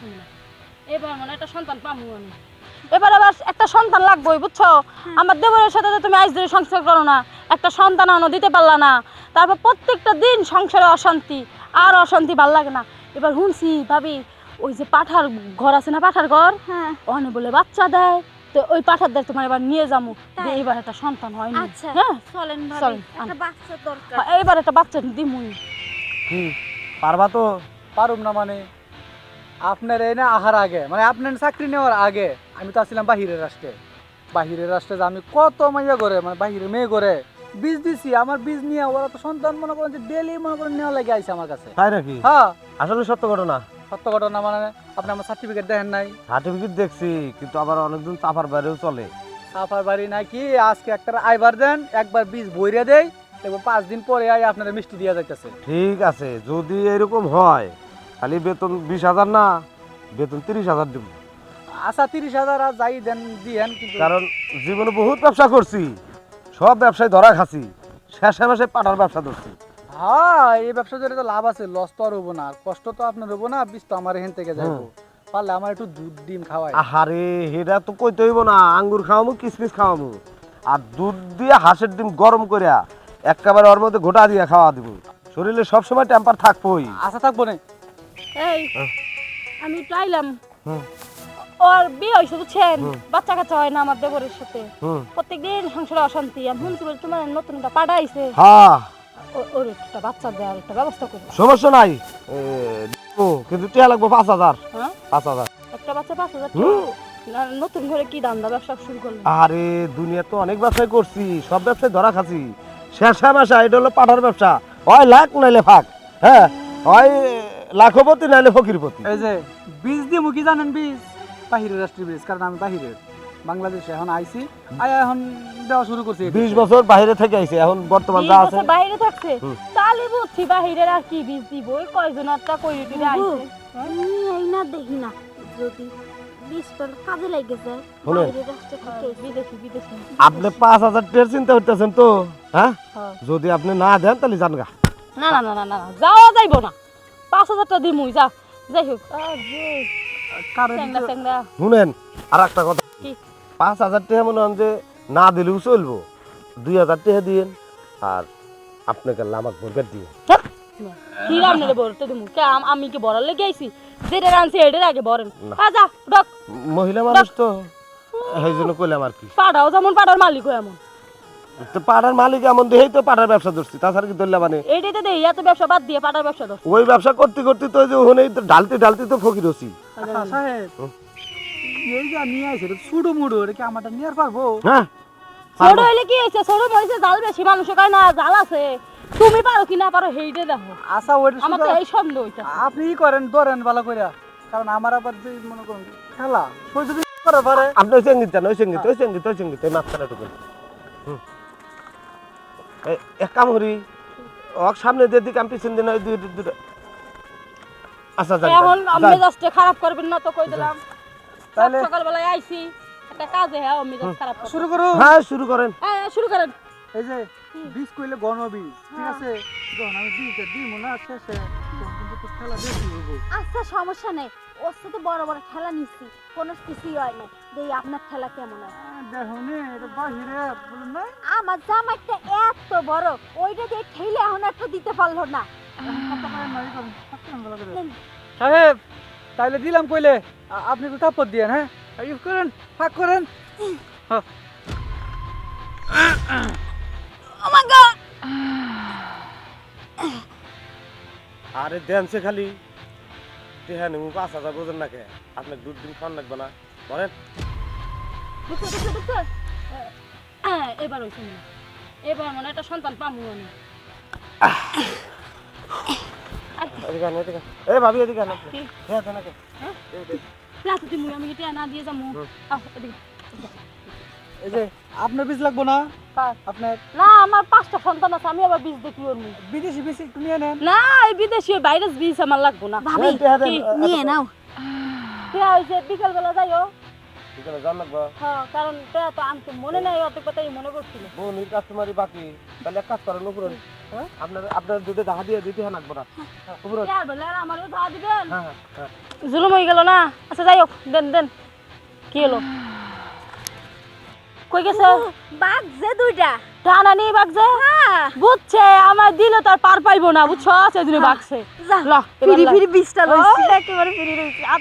মনে হয়। এবার মানে একটা সন্তান পাবো আমি। এবার আবার একটা সন্তান লাগবেই বুঝছ? আমার দেবরের সাথে তো তুমি আজ ধরে সংসার করো না। একটা সন্তান আনো দিতে পারলা না। তারপর প্রত্যেকটা দিন সংসারে অশান্তি আর অশান্তি ভালো লাগে না। এবার শুনছি ভাবি ওই যে পাঠার ঘর আছে না পাঠার ঘর? হ্যাঁ। ওখানে বলে বাচ্চা দেয় তো ওই পাঠার দেয় তোমার এবার নিয়ে যাব তাই? এবার একটা সন্তান হয় না। আচ্ছা হ্যাঁ? চলেন ভাবি চলেন, এইবার একটা বাচ্চা দিমুই। কি পারবা তো? পারুম না মানে? আপনার এই না আহার আগে মানে আপনার চাকরি নেওয়ার আগে আমি তো আসছিলাম বাহিরের রাষ্ট্রে। বাহিরের রাষ্ট্রে আমি কত মাইয়া করে মানে বাহিরে মেয়ে করে বীজ দিছি আমার বীজ নিয়ে ওরা তো সন্তান মনে করেন যে ডেলি মনে করেন নেওয়া লাগে আইছে আমার কাছে। তাই নাকি? হ্যাঁ। আসলে সত্য ঘটনা। সত্য ঘটনা মানে আপনি আমার সার্টিফিকেট দেখেন নাই? সার্টিফিকেট দেখছি কিন্তু আবার অনেকদিন চাপার বাইরেও চলে। সাফার বাড়ি নাকি আজকে একটা আইবার দেন একবার বীজ বইরে দেয় এবার পাঁচ দিন পরে আই আপনারা মিষ্টি দিয়া যাইতেছে। ঠিক আছে যদি এরকম হয় খালি বেতন বিশ হাজার না বেতন তিরিশ হাজার দেব। আচ্ছা তিরিশ হাজার আর যাই দেন দিয়েন কিন্তু কারণ জীবনে বহুত ব্যবসা করছি সব ব্যবসায় ধরা খাচ্ছি শেষে মাসে পাটার ব্যবসা ধরছি। হ্যাঁ এই ব্যবসা ধরে তো লাভ আছে লস তো আর হব না কষ্ট তো আপনার হব না বিষ তো আমার এখান থেকে যাইবো। পারলে আমার একটু দুধ ডিম খাওয়াই। আহারে হেটা তো কইতে হইব না আঙ্গুর খাওয়ামু কিসমিস খাওয়ামু। আর দুধ দিয়ে হাঁসের ডিম গরম করিয়া একেবারে ওর মধ্যে ঘোটা দিয়ে খাওয়া দিব। শরীরে সবসময় টেম্পার থাকবোই। আশা থাকব না। এই হ্যাঁ। আমি একটু আইলাম। ওর বিয়ে হয়েছে বুঝছেন হুম। বাচ্চা কাচ্চা হয় না আমার দেবরের সাথে। হুম প্রত্যেকদিন সংসারে অশান্তি আমি শুনছি বলে তোমার নতুন একটা হ্যাঁ। ওর একটা বাচ্চা দেওয়ার একটা ব্যবস্থা করব। সমস্যা নাই। কিন্তু টিয়া লাগবো পাঁচ হাজার। হ্যাঁ? পাঁচ হাজার। একটা বাচ্চা পাঁচ হাজার নতুন করে কি দান্দা ব্যবসা শুরু করল আরে দুনিয়া তো অনেক ব্যবসায় করছি সব ব্যবসায় ধরা খাচ্ছি। শেষা মাসা এটা হলো পাঠার ব্যবসা। হয় লাখ নাইলে ফাঁক হ্যাঁ? হয় লাখপতি নাইলে ফকিরপতি। এই যে বীজ দিয়ে মুখি জানেন বীজ? বাহিরের রাষ্ট্রীয় বীজ কারণ আমি বাহিরের। বাংলাদেশে এখন আইছি আই এখন দেওয়া শুরু করছি এটা। বিশ বছর বাইরে থেকে আইছে এখন বর্তমান যা আছে বাইরে থাকছে। তাহলে বুঝছি বাহিরের আর কি বীজ দিব ওই কয়জন একটা কই বুবু, আইছে? এই না দেখি না। যদি আপনি পাঁচ হাজার টের চিন্তা করতেছেন তো হ্যাঁ? হ্যাঁ। যদি আপনি না দেন তাহলে জানগা না না না না না না, যাওয়া যাইব না। পাঁচ হাজারটা দিমুই যা। যাই হোক শুনেন আর একটা কথা। কি? পাঁচ হাজার টাকা মনে হন যে না দিলেও চলবো। দুই হাজার টাকা দিয়েন আর আপনাকে লামাক বরগার দিয়ে কি রাম নেলে বলতে দিমু? কে আমি কি বড় লেগে আইছি? যেটা রানছি এটার আগে বরেন। না। আ যা ডক মহিলা মানুষ তো। সেই জন্য কইলাম আর কি। পাড়াও যেমন পাড়ার মালিক হয় এমন। তো পাড়ার মালিক এমন দেখেই তো পাড়ার ব্যবসা ধরছি তাছাড়া কি ধরলে মানে দেই এত ব্যবসা বাদ দিয়ে পাড়ার ব্যবসা ধর ওই ব্যবসা করতে করতে তো ওই যে ওখানেই তো ঢালতে ঢালতে তো ফকির হচ্ছি। আচ্ছা, সাহেব এই যে নিয়ে আইছে মুডো এটা কি আমারটা নিয়ে আর পারব? হ্যাঁ ছোট হইলে কি হয়েছে? ছোট মরিছে জাল বেশি মানুষ কয় না জাল আছে। তুমি পারো কি না পারো সেইটে দেখো। আশা ওইটা আমার তো এই সন্দেহ হইতা আপনি ই করেন ধরেন ভালো করে। কারণ আমার আবার যে মনে করেন খেলা করে পারে? আপনি ওই সংগীত জান ওই সংগীত ওই সংগীত ওই সংগীত ওই মাঝখানে ঢুকেন এক কাম করি। অক সামনে দিয়ে দিকে আমি পিছন দিন ওই দুই দুটো আচ্ছা যান, এখন আমি জাস্ট খারাপ করবেন না তো কই দিলাম। তাহলে- সকাল বেলায় আইছি একটা কাজে হ্যাঁ আমি জাস্ট খারাপ করব। শুরু করো। হ্যাঁ শুরু করেন। হ্যাঁ শুরু করেন। এই যে বীজ কইলে গণ বীজ ঠিক আছে? যখন আমি বীজটা দিই মনে আছে খেলা বেশি হব আচ্ছা সমস্যা নেই। ওর সাথে বড় বড় খেলা নিচ্ছি। কোনো কিছুই হয় না। দেই আপনার খেলা কেমন হয়? দেখো নে এটা বাহিরে বলুন না। আমার জামাইটা এত বড় ওইটা দিয়ে ঠেলে এখন একটা দিতে পারল না। সাহেব তাইলে দিলাম কইলে। আপনি একটু তাপত দিয়েন হ্যাঁ? ইউজ করেন ফাঁক করেন। হ্যাঁ। আরে দেনছে খালি। টেহা নেমু পাঁচ হাজার বোঝেন না কে? আপনার দুধ দিন খাওয়ান লাগবে না। বলেন। হ্যাঁ এবার হইছে মনে এবার মানে একটা সন্তান আমি। আন। এই ভাবি এদিকে হ্যাঁ। রাতে তুমি আমি এটা না দিয়ে যাব। এই যে আপনার বীজ লাগবো না? আপনার না আমার পাঁচটা সন্তান আছে আমি আবার বীজ দেখি ওর বিদেশি বীজ একটু নিয়ে নেন। না এই বিদেশি ভাইরাস বীজ আমার লাগবো না। ভাবি নিয়ে নাও। টিয়া বিকাল বেলা যাইও এখানে যান লাগবে? হ্যাঁ কারণ টিয়া তো আনতে মনে নাই অত কথাই মনে করছিল বোন কাস্টমারই বাকি। তাহলে এক কাজ করেন উপরে হ্যাঁ? আপনার আপনার দুটো দেখা দিয়ে দিতে হয় লাগবো না। উপরে আর বলে আমারও ধা দিবেন? হ্যাঁ হ্যাঁ। জুলুম হয়ে গেল না? আচ্ছা যাই হোক দেন দেন। কি হলো? কই গেছে? যে দুইটা। টানা নিয়ে বাগছে? বুঝছে আমার দিলে তার পার পাইবো না বুঝছ? সেদিনে বাগছে। ল, ফিরি ফিরি বিষটা লইছি একেবারে ফিরি রয়েছে আর